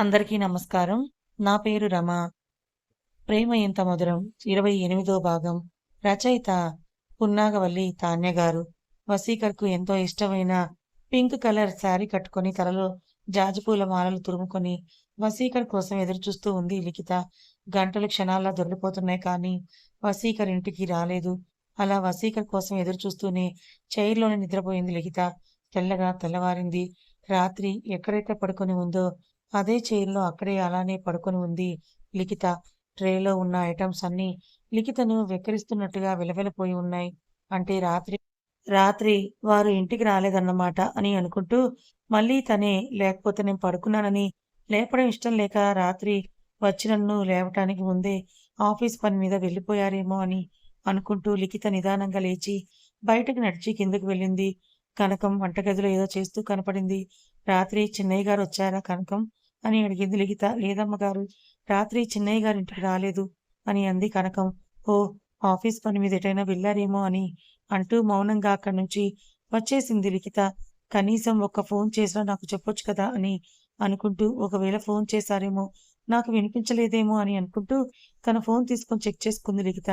అందరికీ నమస్కారం. నా పేరు రమ. 'ప్రేమ ఎంత మధురం' ఇరవై ఎనిమిదో భాగం. రచయిత పున్నాగవల్లి తాన్య గారు. వసీకర్‌కు ఎంతో ఇష్టమైన పింక్ కలర్ శారీ కట్టుకొని తలలో జాజిపూల మాలలు తురుముకొని వసీకర్ కోసం ఎదురుచూస్తూ ఉంది లిఖిత. గంటలు క్షణాల్లో దొరికిపోతున్నాయి కానీ వసీకర్ ఇంటికి రాలేదు. అలా వసీకర్ కోసం ఎదురుచూస్తూనే చైర్‌లోనే నిద్రపోయింది లిఖిత. తెల్లగా తెల్లవారింది. రాత్రి ఎక్కడైతే పడుకొని ఉందో అదే చైర్‌లో అక్కడే అలానే పడుకొని ఉంది లిఖిత. ట్రేలో ఉన్న ఐటమ్స్ అన్నీ లిఖితను వెక్కిరిస్తున్నట్టుగా విలవెలపోయి ఉన్నాయి. అంటే రాత్రి రాత్రి వారు ఇంటికి రాలేదన్నమాట అని అనుకుంటూ మళ్ళీ తనే లేకపోతే నేను పడుకున్నానని లేపడం ఇష్టం లేక రాత్రి వచ్చి నన్ను లేవటానికి ముందే ఆఫీస్ పని మీద వెళ్ళిపోయారేమో అని అనుకుంటూ లిఖిత నిదానంగా లేచి బయటకు నడిచి కిందకి వెళ్ళింది. కనకం వంటగదిలో ఏదో చేస్తూ కనపడింది. రాత్రి చిన్నయ్య గారు వచ్చారా కనకం? అని అడిగింది లిఖిత. లేదమ్మగారు. రాత్రి చిన్నయ్య గారింటికి రాలేదు అని అంది కనకం. ఓ ఆఫీస్ పని మీద ఎటైనా వెళ్ళారేమో అని అంటూ మౌనంగా అక్కడి నుంచి వచ్చేసింది లిఖిత. కనీసం ఒక్క ఫోన్ చేసినా నాకు చెప్పొచ్చు కదా అని అనుకుంటూ ఒకవేళ ఫోన్ చేశారేమో నాకు వినిపించలేదేమో అని అనుకుంటూ తన ఫోన్ తీసుకొని చెక్ చేసుకుంది లిఖిత.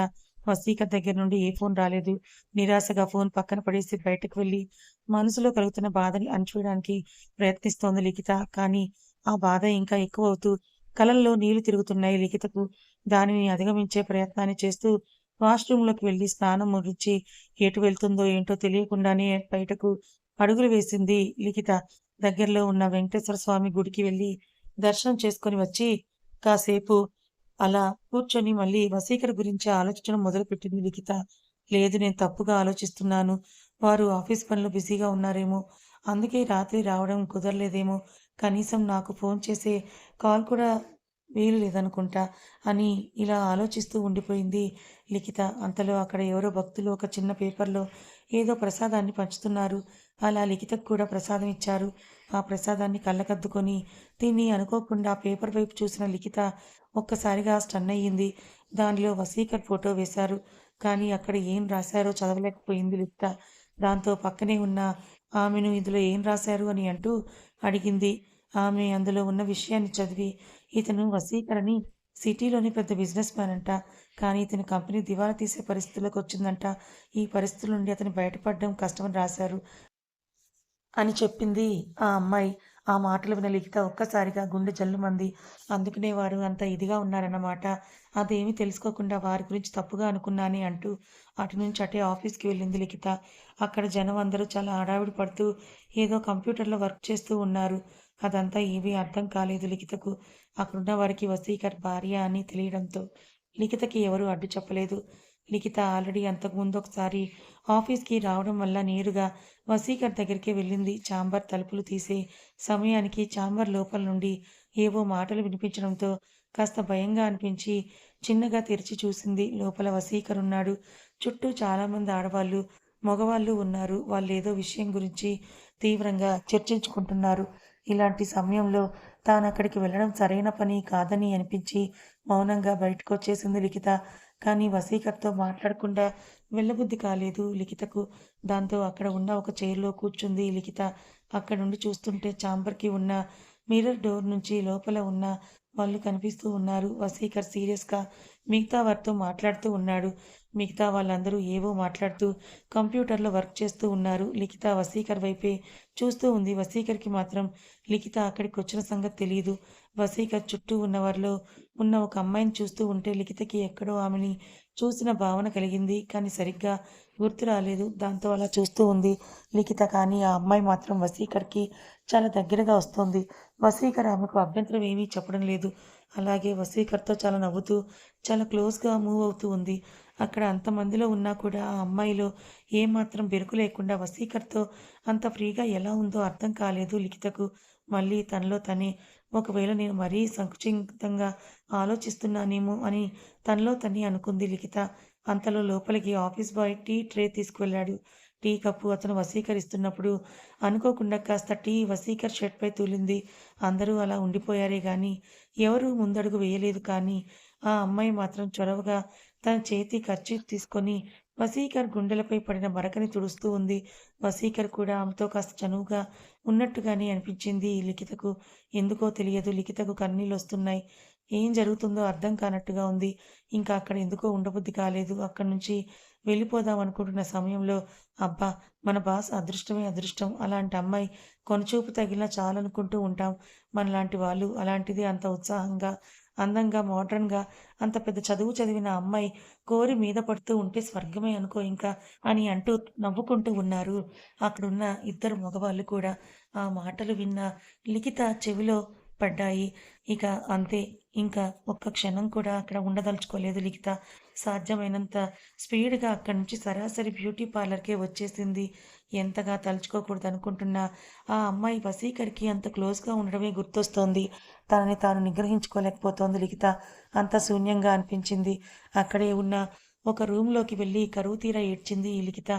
వసీకర్ దగ్గర నుండి ఏ ఫోన్ రాలేదు. నిరాశగా ఫోన్ పక్కన పడేసి బయటకు వెళ్ళి మనసులో కలుగుతున్న బాధని అణచివేయడానికి ప్రయత్నిస్తోంది లిఖిత. కానీ ఆ బాధ ఇంకా ఎక్కువవుతూ కలల్లో నీళ్ళు తిరుగుతున్నాయి లిఖితకు. దానిని అధిగమించే ప్రయత్నాన్ని చేస్తూ వాష్‌రూమ్‌లోకి వెళ్ళి స్నానం ముగించి ఎటు వెళ్తుందో ఏంటో తెలియకుండానే బయటకు అడుగులు వేసింది లిఖిత. దగ్గరలో ఉన్న వెంకటేశ్వర స్వామి గుడికి వెళ్ళి దర్శనం చేసుకొని వచ్చి కాసేపు అలా కూర్చొని మళ్ళీ వసీకర గురించి ఆలోచించడం మొదలుపెట్టింది లిఖిత. లేదు నేను తప్పుగా ఆలోచిస్తున్నాను. వారు ఆఫీస్ పనిలో బిజీగా ఉన్నారేమో. అందుకే రాత్రి రావడం కుదరలేదేమో. కనీసం నాకు ఫోన్ చేసే కాల్ కూడా వీలు లేదనుకుంటా అని ఇలా ఆలోచిస్తూ ఉండిపోయింది లిఖిత. అంతలో అక్కడ ఎవరో భక్తులు ఒక చిన్న పేపర్‌లో ఏదో ప్రసాదాన్ని పంచుతున్నారు. అలా లిఖితకు కూడా ప్రసాదం ఇచ్చారు. ఆ ప్రసాదాన్ని కళ్ళకద్దుకొని తిని అనుకోకుండా ఆ పేపర్ వైపు చూసిన లిఖిత ఒక్కసారిగా స్టన్నయ్యింది. దానిలో వసీకర్ ఫోటో వేశారు. కానీ అక్కడ ఏం రాశారో చదవలేకపోయింది లిఖిత. దాంతో పక్కనే ఉన్న ఆమెను ఇందులో ఏం రాశారు అని అంటూ అడిగింది. ఆమె అందులో ఉన్న విషయాన్ని చదివి ఇతను వసీకరణి సిటీలోని పెద్ద బిజినెస్ మ్యాన్ అంట. కానీ ఇతని కంపెనీ దివాలా తీసే పరిస్థితుల్లోకి వచ్చిందంట. ఈ పరిస్థితుల నుండి అతను బయటపడడం కష్టమని రాశారు. అని చెప్పింది ఆ అమ్మాయి. ఆ మాటలు విన లిఖిత ఒక్కసారిగా గుండె జల్లుమంది. అందుకనే వారు అంత ఇదిగా ఉన్నారన్నమాట. అదేమీ తెలుసుకోకుండా వారి గురించి తప్పుగా అనుకున్నానే అంటూ అటు నుంచి అటే ఆఫీస్‌కి వెళ్ళింది లిఖిత. అక్కడ జనం అందరూ చాలా హడావిడి పడుతూ ఏదో కంప్యూటర్‌లో వర్క్ చేస్తూ ఉన్నారు. అదంతా ఏమీ అర్థం కాలేదు లిఖితకు. అక్కడున్న వారికి వసీకర్ భార్య అని తెలియడంతో లిఖితకి ఎవరూ అడ్డు చెప్పలేదు. లిఖిత ఆల్రెడీ అంతకుముందు ఒకసారి ఆఫీస్‌కి రావడం వల్ల నేరుగా వసీకర్ దగ్గరికి వెళ్ళింది. చాంబర్ తలుపులు తీసే సమయానికి చాంబర్ లోపల నుండి ఏవో మాటలు వినిపించడంతో కాస్త భయంగా అనిపించి చిన్నగా తెరిచి చూసింది. లోపల వసీకర్ ఉన్నాడు. చుట్టూ చాలామంది ఆడవాళ్ళు, మగవాళ్ళు ఉన్నారు. వాళ్ళు ఏదో విషయం గురించి తీవ్రంగా చర్చించుకుంటున్నారు. ఇలాంటి సమయంలో తాను అక్కడికి వెళ్ళడం సరైన పని కాదని అనిపించి మౌనంగా బయటకొచ్చేసింది లిఖిత. కానీ వసీకర్‌తో మాట్లాడకుండా వెళ్ళబుద్ధి కాలేదు లిఖితకు. దాంతో అక్కడ ఉన్న ఒక చైర్‌లో కూర్చుంది లిఖిత. అక్కడుండి చూస్తుంటే ఛాంబర్‌కి ఉన్న మిర్రర్ డోర్ నుంచి లోపల ఉన్న వాళ్ళు కనిపిస్తూ ఉన్నారు. వసీకర్ సీరియస్‌గా మిగతా వారితో మాట్లాడుతూ ఉన్నాడు. మిగతా వాళ్ళందరూ ఏవో మాట్లాడుతూ కంప్యూటర్‌లో వర్క్ చేస్తూ ఉన్నారు. లిఖిత వసీకర్ వైపే చూస్తూ ఉంది. వసీకర్‌కి మాత్రం లిఖిత అక్కడికి వచ్చిన సంగతి తెలియదు వసీకర్ చుట్టూ ఉన్న వారిలో ఉన్న ఒక అమ్మాయిని చూస్తూ ఉంటే లిఖితకి ఎక్కడో ఆమెని చూసిన భావన కలిగింది. కానీ సరిగ్గా గుర్తు రాలేదు. దాంతో అలా చూస్తూ ఉంది లిఖిత. కానీ ఆ అమ్మాయి మాత్రం వసీకర్‌కి చాలా దగ్గరగా వస్తుంది వసీకర్ ఆమెకు అభ్యంతరం ఏమీ చెప్పడం లేదు. అలాగే వసీకర్‌తో చాలా నవ్వుతూ, చాలా క్లోజ్‌గా మూవ్ అవుతూ ఉంది. అక్కడ అంతమందిలో ఉన్నా కూడా ఆ అమ్మాయిలో ఏమాత్రం బెరుకు లేకుండా వసీకర్‌తో అంత ఫ్రీగా ఎలా ఉందో అర్థం కాలేదు లిఖితకు. మళ్ళీ తనలో తనే ఒకవేళ నేను మరీ సంకుచితంగా ఆలోచిస్తున్నానేమో అని తనలో తనే అనుకుంది లిఖిత. అంతలో లోపలికి ఆఫీస్ బాయ్ టీ ట్రే తీసుకువెళ్ళాడు టీ కప్పు అతను వసీకరిస్తున్నప్పుడు అనుకోకుండా కాస్త టీ వసీకర్ షర్ట్‌పై తూలింది. అందరూ అలా ఉండిపోయారే కానీ ఎవరూ ముందడుగు వేయలేదు. కానీ ఆ అమ్మాయి మాత్రం చొరవగా తన చేతి ఖర్చు తీసుకొని వసీకర్ గుండెలపై పడిన మరకని తుడుస్తూ ఉంది. వసీకర్ కూడా ఆమెతో కాస్త చనువుగా ఉన్నట్టుగానే అనిపించింది లిఖితకు. ఎందుకో తెలియదు లిఖితకు కన్నీళ్ళొస్తున్నాయి. ఏం జరుగుతుందో అర్థం కానట్టుగా ఉంది. ఇంకా అక్కడ ఎందుకో ఉండబుద్ధి కాలేదు. అక్కడి నుంచి వెళ్ళిపోదాం అనుకుంటున్న సమయంలో అబ్బా! మన బాస్ అదృష్టమే అదృష్టం. అలాంటి అమ్మాయి కొనచూపు తగిలినా చాలనుకుంటూ ఉంటాం. మనలాంటి వాళ్ళు అలాంటిది అంత ఉత్సాహంగా, అందంగా, మోడ్రన్‌గా అంత పెద్ద చదువు చదివిన అమ్మాయి కోరి మీద పడుతూ ఉంటే స్వర్గమే అనుకో ఇంకా అని అంటూ నవ్వుకుంటూ ఉన్నారు. అక్కడున్న ఇద్దరు మగవాళ్ళు కూడా. ఆ మాటలు విన్న లిఖిత చెవిలో పడ్డాయి. ఇక అంతే. ఇంకా ఒక్క క్షణం కూడా అక్కడ ఉండదలుచుకోలేదు లిఖిత. సాధ్యమైనంత స్పీడ్‌గా అక్కడి నుంచి సరాసరి బ్యూటీ పార్లర్‌కే వచ్చేసింది. ఎంతగా తలుచుకోకూడదు అనుకుంటున్నా ఆ అమ్మాయి వసీకర్‌కి అంత క్లోజ్‌గా ఉండడమే గుర్తొస్తోంది. తనని తాను నిగ్రహించుకోలేకపోతోంది లిఖిత. అంత శూన్యంగా అనిపించింది. అక్కడే ఉన్న ఒక రూమ్‌లోకి వెళ్ళి కరువుతీరా ఏడ్చింది ఈ లిఖిత.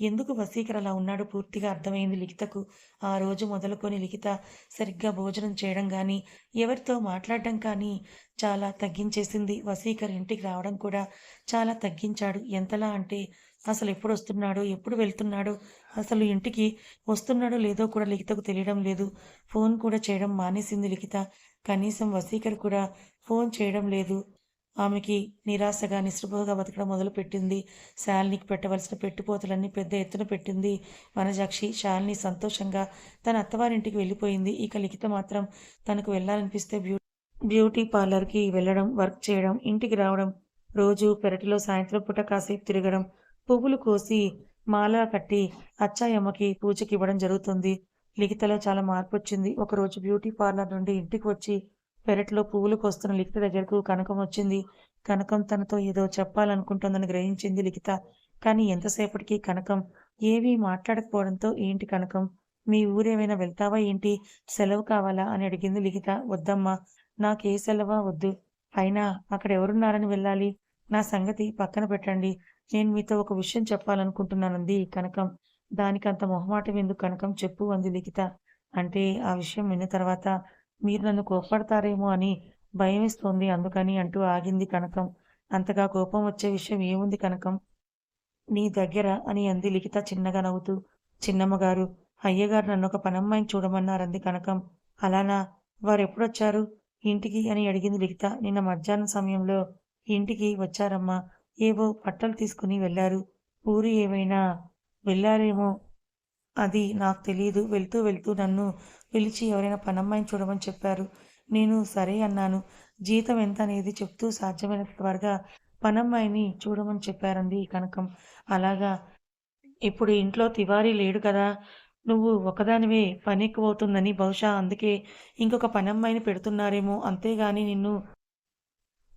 ఎందుకు వసీకర్ అలా ఉన్నాడు పూర్తిగా అర్థమైంది లిఖితకు. ఆ రోజు మొదలుకొని లిఖిత సరిగ్గా భోజనం చేయడం కానీ ఎవరితో మాట్లాడడం కానీ చాలా తగ్గించేసింది. వసీకర్ ఇంటికి రావడం కూడా చాలా తగ్గించాడు. ఎంతలా అంటే అసలు ఎప్పుడు వెళ్తున్నాడో, అసలు ఇంటికి వస్తున్నాడో లేదో కూడా లిఖితకు తెలియడం లేదు. ఫోన్ కూడా చేయడం మానేసింది లిఖిత. కనీసం వసీకర్ కూడా ఫోన్ చేయడం లేదు. ఆమెకి నిరాశగా, నిస్పృహగా బతకడం మొదలుపెట్టింది. శాలినికి పెట్టవలసిన పెట్టుపోతలన్నీ పెద్ద ఎత్తున పెట్టింది వనజాక్షి. శాలిని సంతోషంగా తన అత్తవారింటికి వెళ్ళిపోయింది. ఇక లిఖిత మాత్రం తనకు వెళ్ళాలనిపిస్తే బ్యూ బ్యూటీ పార్లర్‌కి వెళ్ళడం, వర్క్ చేయడం, ఇంటికి రావడం, రోజు పెరటిలో సాయంత్రం పూట కాసేపు తిరగడం, పువ్వులు కోసి మాల కట్టి అచ్చాయమ్మకి పూజకి ఇవ్వడం జరుగుతుంది. లిఖితలో చాలా మార్పు వచ్చింది ఒకరోజు బ్యూటీ పార్లర్ నుండి ఇంటికి వచ్చి పెరట్లో పువ్వులు కోస్తున్న లిఖిత దగ్గరకు కనకం వచ్చింది. కనకం తనతో ఏదో చెప్పాలనుకుంటోందని గ్రహించింది లిఖిత. కానీ ఎంతసేపటికి కనకం ఏవీ మాట్లాడకపోవడంతో ఏంటి కనకం! మీ ఊరేమైనా వెళ్తావా ఏంటి? సెలవు కావాలా? అని అడిగింది లిఖిత. వద్దమ్మా! నాకే సెలవా వద్దు. అయినా అక్కడ ఎవరున్నారని వెళ్ళాలి? నా సంగతి పక్కన పెట్టండి. నేను మీతో ఒక విషయం చెప్పాలనుకుంటున్నానంది కనకం. దానికంత మొహమాటం ఎందుకు కనకం చెప్పు అంది లిఖిత. అంటే ఆ విషయం విన్న తర్వాత మీరు నన్ను కోప్పడతారేమో అని భయమేస్తోంది అందుకని అంటూ ఆగింది కనకం. అంతగా కోపం వచ్చే విషయం ఏముంది కనకం? నీ దగ్గర అని అంది లిఖిత చిన్నగా నవ్వుతూ. చిన్నమ్మగారు, అయ్యగారు నన్ను ఒక పనమ్మాయిని చూడమన్నారంది కనకం. అలానా? వారెప్పుడొచ్చారు ఇంటికి అని అడిగింది లిఖిత. నిన్న మధ్యాహ్నం సమయంలో ఇంటికి వచ్చారమ్మా. ఏవో బట్టలు తీసుకుని వెళ్ళారు. ఊరు ఏమైనా వెళ్ళారేమో అది నాకు తెలియదు వెళ్తూ వెళ్తూ నన్ను పిలిచి ఎవరైనా పనమ్మాయిని చూడమని చెప్పారు. నేను సరే అన్నాను. జీతం ఎంత అనేది చెప్తూ సాధ్యమైన త్వరగా పనమ్మాయిని చూడమని చెప్పారంది కనకం. అలాగా! ఇప్పుడు ఇంట్లో తివారీ లేడు కదా! నువ్వు ఒకదానివే పని ఎక్కువవుతుందని బహుశా అందుకే ఇంకొక పనమ్మాయిని పెడుతున్నారేమో అంతేగాని నిన్ను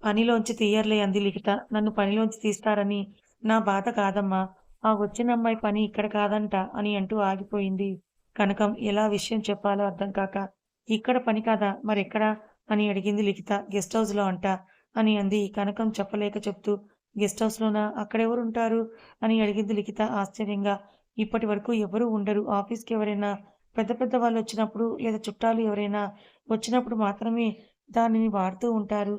పనిలోంచి తీయర్లే అంది లిఖిత. నన్ను పనిలోంచి తీస్తారని నా బాధ కాదమ్మా! ఆ వచ్చిన అమ్మాయి పని ఇక్కడ కాదంట అని అంటూ ఆగిపోయింది కనకం. ఎలా విషయం చెప్పాలో అర్థం కాక. ఇక్కడ పని కాదా? మరెక్కడా? అని అడిగింది లిఖిత. గెస్ట్ హౌస్‌లో అంట అని అంది కనకం చెప్పలేక చెప్తూ. గెస్ట్ హౌస్‌లోనా? అక్కడెవరుంటారు? అని అడిగింది లిఖిత ఆశ్చర్యంగా. ఇప్పటి వరకు ఎవరూ ఉండరు. ఆఫీస్‌కి ఎవరైనా పెద్ద పెద్ద వాళ్ళు వచ్చినప్పుడు లేదా చుట్టాలు ఎవరైనా వచ్చినప్పుడు మాత్రమే దానిని వాడుతూ ఉంటారు.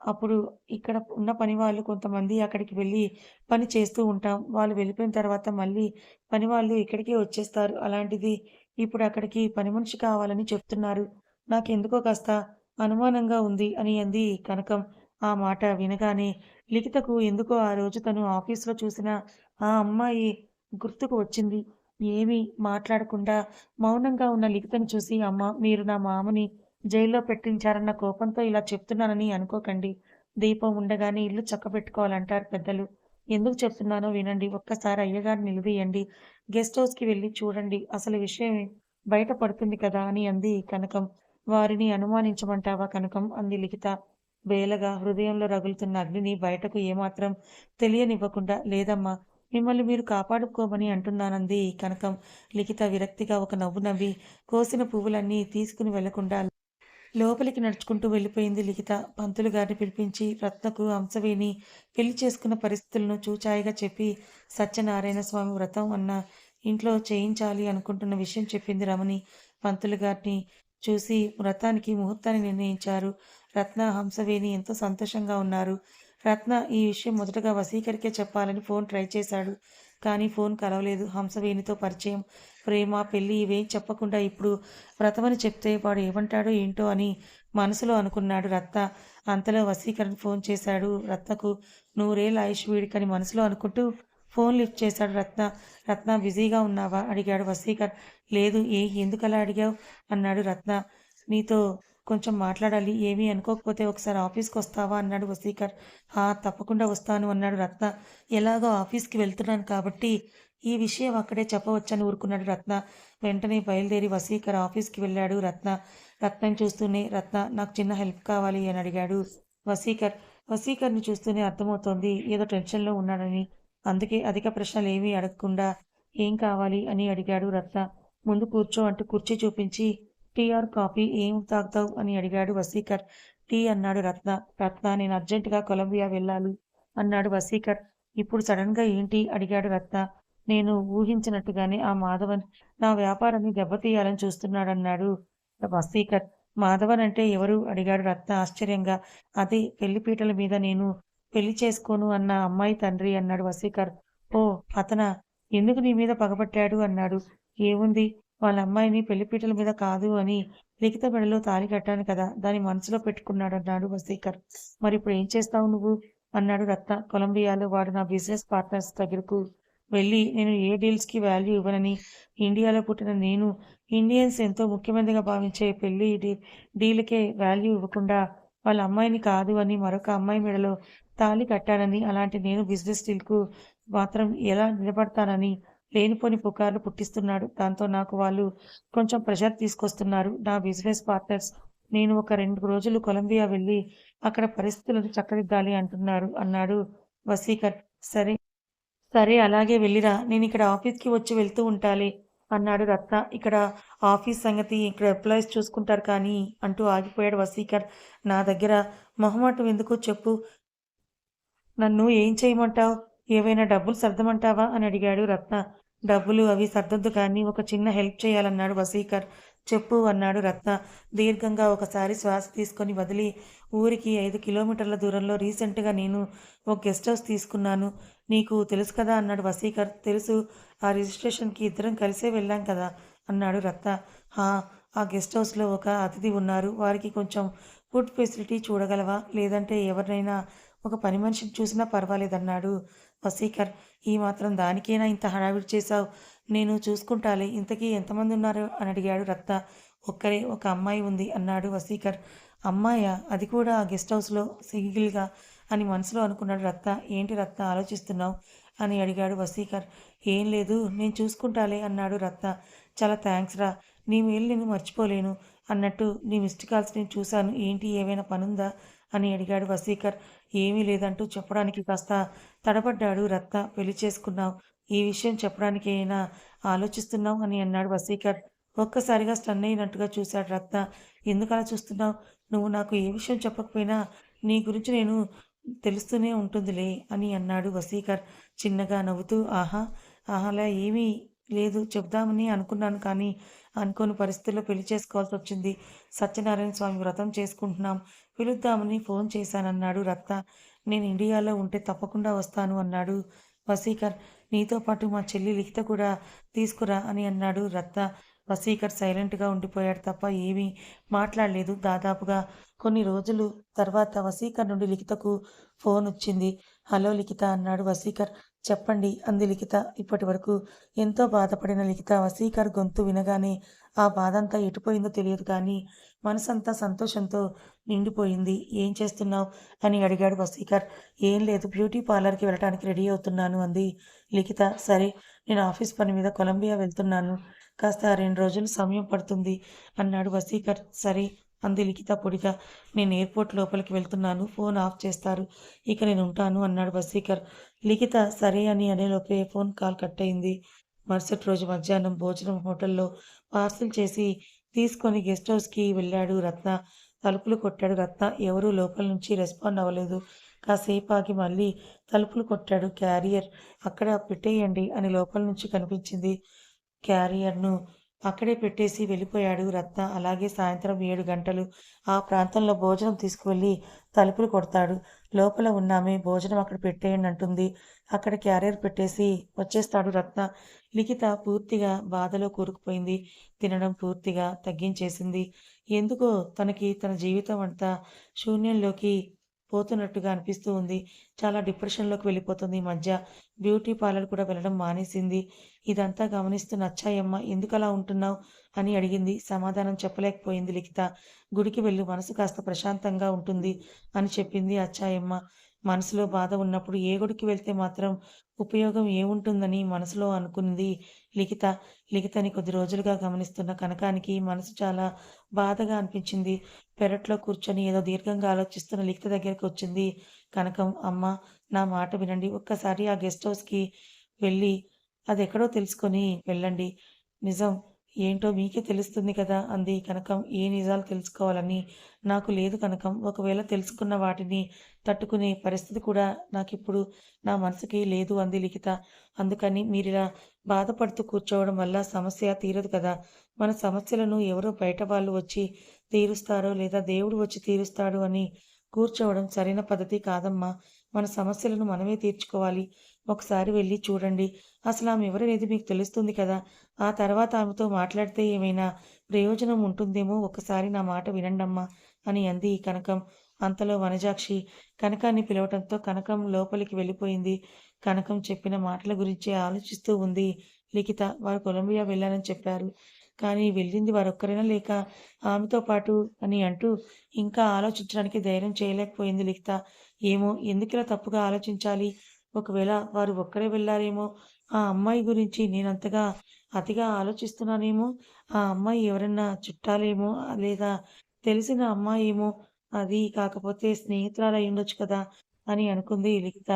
అప్పుడు ఇక్కడ ఉన్న పని వాళ్ళు కొంతమంది అక్కడికి వెళ్ళి పని చేస్తూ ఉంటాం. వాళ్ళు వెళ్ళిపోయిన తర్వాత మళ్ళీ పని వాళ్ళు ఇక్కడికే వచ్చేస్తారు. అలాంటిది ఇప్పుడు అక్కడికి పనిమనిషి కావాలని చెప్తున్నారు. నాకెందుకో కాస్త అనుమానంగా ఉంది అని అంది కనకం. ఆ మాట వినగానే లిఖితకు ఎందుకో ఆ రోజు తను ఆఫీస్‌లో చూసిన ఆ అమ్మాయి గుర్తుకు వచ్చింది. ఏమీ మాట్లాడకుండా మౌనంగా ఉన్న లిఖితను చూసి అమ్మ మీరు నా మామని జైల్లో పెట్టించారన్న కోపంతో ఇలా చెప్తున్నానని అనుకోకండి. దీపం ఉండగానే ఇల్లు చక్కబెట్టుకోవాలంటారు పెద్దలు. ఎందుకు చెప్తున్నానో వినండి. ఒక్కసారి అయ్యగారిని నిలదీయండి. గెస్ట్ హౌస్‌కి వెళ్ళి చూడండి. అసలు విషయం బయట పడుతుంది కదా! అని అంది కనకం. వారిని అనుమానించమంటావా కనకం? అంది లిఖిత బేలగా హృదయంలో రగులుతున్న అగ్నిని బయటకు ఏమాత్రం తెలియనివ్వకుండా. లేదమ్మా! మిమ్మల్ని మీరు కాపాడుకోమని అంటున్నానంది కనకం. లిఖిత విరక్తిగా ఒక నవ్వు నవ్వి కోసిన పువ్వులన్నీ తీసుకుని వెళ్ళకుండా లోపలికి నడుచుకుంటూ వెళ్ళిపోయింది లిఖిత. పంతులు గారిని పిలిపించి రత్నకు హంసవేణి పెళ్ళి చేసుకున్న పరిస్థితులను చూచాయిగా చెప్పి సత్యనారాయణ స్వామి వ్రతం అన్న ఇంట్లో చేయించాలి అనుకుంటున్న విషయం చెప్పింది రమణి. పంతులు గారిని చూసి వ్రతానికి ముహూర్తాన్ని నిర్ణయించారు. రత్న, హంసవేణి ఎంతో సంతోషంగా ఉన్నారు. రత్న ఈ విషయం మొదటగా వసీకరికే చెప్పాలని ఫోన్ ట్రై చేశాడు కానీ ఫోన్ కలవలేదు. హంసవేణితో పరిచయం. ప్రేమ పెళ్ళి ఇవేం చెప్పకుండా ఇప్పుడు వ్రతమని చెప్తే వాడు ఏమంటాడో ఏంటో అని మనసులో అనుకున్నాడు రత్న. అంతలో వసీకరణ్ ఫోన్ చేశాడు. రత్నకు నూరేళ్ళ ఆయుష్ వీడికని మనసులో అనుకుంటూ ఫోన్ లిఫ్ట్ చేశాడు రత్న. రత్న బిజీగా ఉన్నావా? అడిగాడు వసీకర్ లేదు ఏ ఎందుకలా అడిగావు? అన్నాడు రత్న. నీతో కొంచెం మాట్లాడాలి. ఏమీ అనుకోకపోతే ఒకసారి ఆఫీస్కి వస్తావా? అన్నాడు వసీకర్ హా తప్పకుండా వస్తాను అన్నాడు రత్న. ఎలాగో ఆఫీస్కి వెళ్తున్నాను కాబట్టి ఈ విషయం అక్కడే చెప్పవచ్చని ఊరుకున్నాడు రత్న. వెంటనే బయలుదేరి వసీకర్ ఆఫీస్కి వెళ్ళాడు రత్న. రత్నం చూస్తూనే రత్న నాకు చిన్న హెల్ప్ కావాలి అని అడిగాడు వసీకర్ వసీకర్ని చూస్తూనే అర్థమవుతోంది. ఏదో టెన్షన్లో ఉన్నాడని. అందుకే అధిక ప్రశ్నలు ఏమీ అడగకుండా ఏం కావాలి? అని అడిగాడు రత్న. ముందు కూర్చో అంటూ కుర్చీ చూపించి టీ ఆర్ కాఫీ ఏం తాగుతావు అని అడిగాడు వసీకర్. టీ అన్నాడు రత్న. రత్న నేను అర్జెంటుగా కొలంబియా వెళ్ళాలి అన్నాడు వసీకర్. ఇప్పుడు సడన్గా ఏంటి? అడిగాడు రత్న. నేను ఊహించినట్టుగానే ఆ మాధవన్ నా వ్యాపారాన్ని దెబ్బతీయాలని చూస్తున్నాడన్నాడు వసీకర్. మాధవన్ అంటే ఎవరు? అడిగాడు రత్న ఆశ్చర్యంగా. అది పెళ్ళిపీటల మీద నేను పెళ్ళి చేసుకోను అన్న అమ్మాయి తండ్రి అన్నాడు వసీకర్. ఓ అతన? ఎందుకు నీ మీద పగపట్టాడు? అన్నాడు. ఏముంది? వాళ్ళ అమ్మాయిని పెళ్ళిపీటల మీద కాదు అని లిఖిత మెడలో తాళి కట్టాను కదా దాని మనసులో పెట్టుకున్నాడు అన్నాడు వసీకర్ మరి ఇప్పుడు ఏం చేస్తావు నువ్వు? అన్నాడు రత్న. కొలంబియాలో వాడు నా బిజినెస్ పార్ట్నర్స్ దగ్గరకు వెళ్ళి నేను ఏ డీల్స్కి వాల్యూ ఇవ్వనని ఇండియాలో పుట్టిన నేను ఇండియన్స్ ఎంతో ముఖ్యమైనదిగా భావించే పెళ్ళి డీ డీల్కే వాల్యూ ఇవ్వకుండా వాళ్ళ అమ్మాయిని కాదు అని మరొక అమ్మాయి మెడలో తాళి కట్టానని అలాంటి నేను బిజినెస్ డీల్కు మాత్రం ఎలా నిలబడతానని లేనిపోని పుకార్లు పుట్టిస్తున్నాడు. దాంతో నాకు వాళ్ళు కొంచెం ప్రెషర్ తీసుకొస్తున్నారు. నా బిజినెస్ పార్ట్నర్స్ నేను ఒక రెండు రోజులు కొలంబియా వెళ్ళి అక్కడ పరిస్థితులను చక్కదిద్దాలి అంటున్నారు అన్నాడు వసీకర్ సరే సరే అలాగే వెళ్ళిరా. నేను ఇక్కడ ఆఫీస్కి వచ్చి వెళ్తూ ఉంటాలి అన్నాడు రత్న. ఇక్కడ ఆఫీస్ సంగతి ఇక్కడ ఎంప్లాయీస్ చూసుకుంటారు కానీ అంటూ ఆగిపోయాడు వసీకర్ నా దగ్గర మొహమాటం ఎందుకు చెప్పు. నన్ను ఏం చేయమంటావు? ఏవైనా డబ్బులు సర్దమంటావా? అని అడిగాడు రత్న. డబ్బులు అవి సర్దొద్దు కానీ ఒక చిన్న హెల్ప్ చేయాలన్నాడు వసీకర్ చెప్పు అన్నాడు రత్న. దీర్ఘంగా ఒకసారి శ్వాస తీసుకొని వదిలి ఊరికి ఐదు కిలోమీటర్ల దూరంలో రీసెంట్గా నేను ఒక గెస్ట్ హౌస్ తీసుకున్నాను. నీకు తెలుసు కదా అన్నాడు వసీకర్ తెలుసు ఆ రిజిస్ట్రేషన్కి ఇద్దరం కలిసే వెళ్ళాం కదా అన్నాడు రత్న. హా ఆ గెస్ట్ హౌస్లో ఒక అతిథి ఉన్నారు. వారికి కొంచెం ఫుడ్ ఫెసిలిటీ చూడగలవా? లేదంటే ఎవరినైనా ఒక పని మనిషిని చూసినా పర్వాలేదన్నాడు. వసీకర్ ఈ మాత్రం దానికైనా ఇంత హడావిడి చేశావు? నేను చూసుకుంటాలే ఇంతకీ ఎంతమంది ఉన్నారు అని అడిగాడు రత్త ఒక్కరే ఒక అమ్మాయి ఉంది అన్నాడు వసీకర్. అమ్మాయ? అది కూడా ఆ గెస్ట్ హౌస్లో సింగిల్గా అని మనసులో అనుకున్నాడు రత్త ఏంటి రత్న ఆలోచిస్తున్నావు? అని అడిగాడు వసీకర్. ఏం లేదు నేను చూసుకుంటాలే అన్నాడు రత్న. చాలా థ్యాంక్స్ రా నీ మేలు నేను మర్చిపోలేను. అన్నట్టు నీ మిస్డ్ కాల్స్ నేను చూశాను. ఏంటి? ఏమైనా పనుందా? అని అడిగాడు వసీకర్ ఏమీ లేదంటూ చెప్పడానికి కాస్త తడబడ్డాడు రత్న. పెళ్ళి చేసుకున్నావు. ఈ విషయం చెప్పడానికి అయినా ఆలోచిస్తున్నావు అని అన్నాడు వసీకర్ ఒక్కసారిగా స్టన్ అయినట్టుగా చూశాడు రత్న. ఎందుకు అలా చూస్తున్నావు? నువ్వు నాకు ఏ విషయం చెప్పకపోయినా నీ గురించి నేను తెలుస్తూనే ఉంటుందిలే అని అన్నాడు వసీకర్ చిన్నగా నవ్వుతూ. ఆహా ఆహలా ఏమీ లేదు. చెప్దామని అనుకున్నాను కానీ అనుకోని పరిస్థితుల్లో పెళ్ళి చేసుకోవాల్సి వచ్చింది. సత్యనారాయణ స్వామి వ్రతం చేసుకుంటున్నాం. పిలుద్దామని ఫోన్ చేశానన్నాడు రత్న. నేను ఇండియాలో ఉంటే తప్పకుండా వస్తాను అన్నాడు వసీకర్. నీతో పాటు మా చెల్లి లిఖిత కూడా తీసుకురా అని అన్నాడు రత్న. వసీకర్ సైలెంట్గా ఉండిపోయాడు తప్ప ఏమీ మాట్లాడలేదు దాదాపుగా. కొన్ని రోజులు తర్వాత వసీకర్ నుండి లిఖితకు ఫోన్ వచ్చింది. హలో లిఖిత అన్నాడు వసీకర్. చెప్పండి అంది లిఖిత. ఇప్పటి వరకు ఎంతో బాధపడిన లిఖిత వసీకర్ గొంతు వినగానే ఆ బాధ అంతా ఎటుపోయిందో తెలియదు కానీ మనసంతా సంతోషంతో నిండిపోయింది. ఏం చేస్తున్నావు? అని అడిగాడు వసీకర్. ఏం లేదు బ్యూటీ పార్లర్కి వెళ్ళడానికి రెడీ అవుతున్నాను అంది లిఖిత. సరే నేను ఆఫీస్ పని మీద కొలంబియా వెళ్తున్నాను. కాస్త రెండు రోజులు సమయం పడుతుంది అన్నాడు వసీకర్. సరే అంది లిఖిత పొడిగా. నేను ఎయిర్పోర్ట్ లోపలికి వెళ్తున్నాను. ఫోన్ ఆఫ్ చేస్తారు. ఇక నేను ఉంటాను అన్నాడు బస్సీకర్. లిఖిత సరే అని అనేలోపే ఫోన్ కాల్ కట్ అయింది. మరుసటి రోజు మధ్యాహ్నం భోజనం హోటల్లో పార్సిల్ చేసి తీసుకొని గెస్ట్ హౌస్కి వెళ్ళాడు రత్న. తలుపులు కొట్టాడు రత్న. ఎవరూ లోపల నుంచి రెస్పాండ్ అవ్వలేదు. కాసేపు ఆగి మళ్ళీ తలుపులు కొట్టాడు. క్యారియర్ అక్కడ పెట్టేయండి అని లోపల నుంచి కనిపించింది. క్యారియర్ను అక్కడే పెట్టేసి వెళ్ళిపోయాడు రత్న. అలాగే సాయంత్రం ఏడు గంటలు ఆ ప్రాంతంలో భోజనం తీసుకువెళ్ళి తలుపులు కొడతాడు. లోపల ఉన్నామే భోజనం అక్కడ పెట్టేయండి అంటుంది. అక్కడ క్యారియర్ పెట్టేసి వచ్చేస్తాడు రత్న. లిఖిత పూర్తిగా బాధలో కూరుకుపోయింది. తినడం పూర్తిగా తగ్గించేసింది. ఎందుకో తనకి తన జీవితం అంతా శూన్యంలోకి పోతున్నట్టుగా అనిపిస్తూ ఉంది. చాలా డిప్రెషన్లోకి వెళ్ళిపోతుంది ఈ మధ్య. బ్యూటీ పార్లర్ కూడా వెళ్ళడం మానేసింది. ఇదంతా గమనిస్తూ నచ్చాయమ్మా ఎందుకు అలా ఉంటున్నావు? అని అడిగింది. సమాధానం చెప్పలేకపోయింది లిఖిత. గుడికి వెళ్ళి మనసు కాస్త ప్రశాంతంగా ఉంటుంది అని చెప్పింది అచ్చాయమ్మ. మనసులో బాధ ఉన్నప్పుడు ఏ గుడికి వెళ్తే మాత్రం ఉపయోగం ఏముంటుందని మనసులో అనుకుంది లిఖిత లిఖితని కొద్ది రోజులుగా గమనిస్తున్న కనకానికి మనసు చాలా బాధగా అనిపించింది. పెరట్లో కూర్చొని ఏదో దీర్ఘంగా ఆలోచిస్తున్న లిఖిత దగ్గరికి వచ్చింది. కనకం అమ్మ నా మాట వినండి. ఒక్కసారి ఆ గెస్ట్ హౌస్కి వెళ్ళి అది ఎక్కడో తెలుసుకొని వెళ్ళండి. నిజం ఏంటో మీకే తెలుస్తుంది కదా అంది కనకం. ఏ నిజాలు తెలుసుకోవాలని? నాకు లేదు కనకం. ఒకవేళ తెలుసుకున్న వాటిని తట్టుకునే పరిస్థితి కూడా నాకు ఇప్పుడు నా మనసుకి లేదు అంది లిఖిత. అందుకని మీరిలా బాధపడుతూ కూర్చోవడం వల్ల సమస్య తీరదు కదా. మన సమస్యలను ఎవరో బయట వాళ్ళు వచ్చి తీరుస్తారో లేదా దేవుడు వచ్చి తీరుస్తాడు అని కూర్చోవడం సరైన పద్ధతి కాదమ్మా. మన సమస్యలను మనమే తీర్చుకోవాలి. ఒకసారి వెళ్ళి చూడండి. అసలు ఆమె ఎవరనేది మీకు తెలుస్తుంది కదా. ఆ తర్వాత ఆమెతో మాట్లాడితే ఏమైనా ప్రయోజనం ఉంటుందేమో ఒకసారి నా మాట వినండమ్మా అని అంది కనకం. అంతలో వనజాక్షి కనకాన్ని పిలవటంతో కనకం లోపలికి వెళ్ళిపోయింది. కనకం చెప్పిన మాటల గురించి ఆలోచిస్తూ ఉంది. లిఖిత వారు కొలంబియా వెళ్ళారని చెప్పారు. కానీ వెళ్ళింది వారొక్కరైనా లేక ఆమెతో పాటు అని అంటూ ఇంకా ఆలోచించడానికి ధైర్యం చేయలేకపోయింది లిఖిత. ఏమో ఎందుకిలా తప్పుగా ఆలోచించాలి? ఒకవేళ వారు ఒక్కరే వెళ్ళారేమో ఆ అమ్మాయి గురించి నేనంతగా అతిగా ఆలోచిస్తున్నానేమో ఆ అమ్మాయి ఎవరన్నా చుట్టాలేమో లేదా తెలిసిన అమ్మాయేమో అది కాకపోతే స్నేహితురాలు ఉండొచ్చు కదా అని అనుకుంది లిఖిత.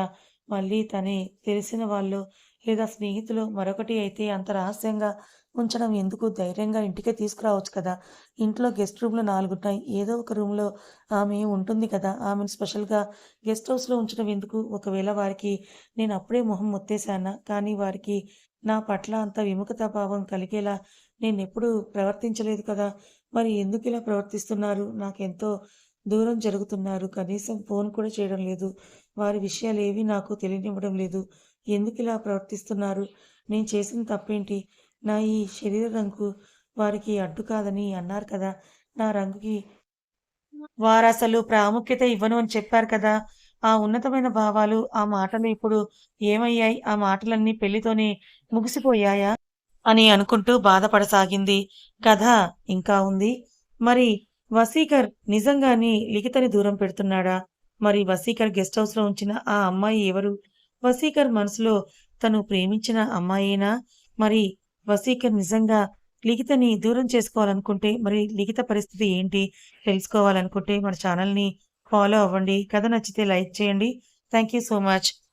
మళ్ళీ తనే తెలిసిన వాళ్ళు లేదా స్నేహితులు మరొకటి అయితే అంత రహస్యంగా ఉంచడం ఎందుకు? ధైర్యంగా ఇంటికే తీసుకురావచ్చు కదా. ఇంట్లో గెస్ట్ రూమ్లో నాలుగున్నాయి ఏదో ఒక రూమ్లో ఆమె ఉంటుంది కదా. ఆమెను స్పెషల్గా గెస్ట్ హౌస్లో ఉంచడం ఎందుకు? ఒకవేళ వారికి నేను అప్పుడే మొహం మొత్తేశానా? కానీ వారికి నా పట్ల అంత విముఖత భావం కలిగేలా నేను ఎప్పుడు ప్రవర్తించలేదు కదా. మరి ఎందుకు ఇలా ప్రవర్తిస్తున్నారు? నాకెంతో దూరం జరుగుతున్నారు. కనీసం ఫోన్ కూడా చేయడం లేదు. వారి విషయాలు ఏవి నాకు తెలియనివ్వడం లేదు. ఎందుకు ఇలా ప్రవర్తిస్తున్నారు? నేను చేసిన తప్పేంటి? నా ఈ శరీర రంగు వారికి అడ్డు కాదని అన్నారు కదా. నా రంగుకి వారసలు ప్రాముఖ్యత ఇవ్వను అని చెప్పారు కదా. ఆ ఉన్నతమైన భావాలు ఆ మాటలు ఇప్పుడు ఏమయ్యాయి? ఆ మాటలన్నీ పెళ్ళితోనే ముగిసిపోయాయా? అని అనుకుంటూ బాధపడసాగింది. కథ ఇంకా ఉంది. మరి వసీకర్ నిజంగానే లిఖితని దూరం పెడుతున్నాడా? మరి వసీకర్ గెస్ట్ హౌస్లో ఉంచిన ఆ అమ్మాయి ఎవరు? వసీకర్ మనసులో తను ప్రేమించిన అమ్మాయేనా? మరి వసీకర్ నిజంగా లిఖితని దూరం చేసుకోవాలనుకుంటే మరి లిఖిత పరిస్థితి ఏంటి? తెలుసుకోవాలనుకుంటే మన ఛానల్ని ఫాలో అవ్వండి. కథ నచ్చితే లైక్ చేయండి. Thank you so much.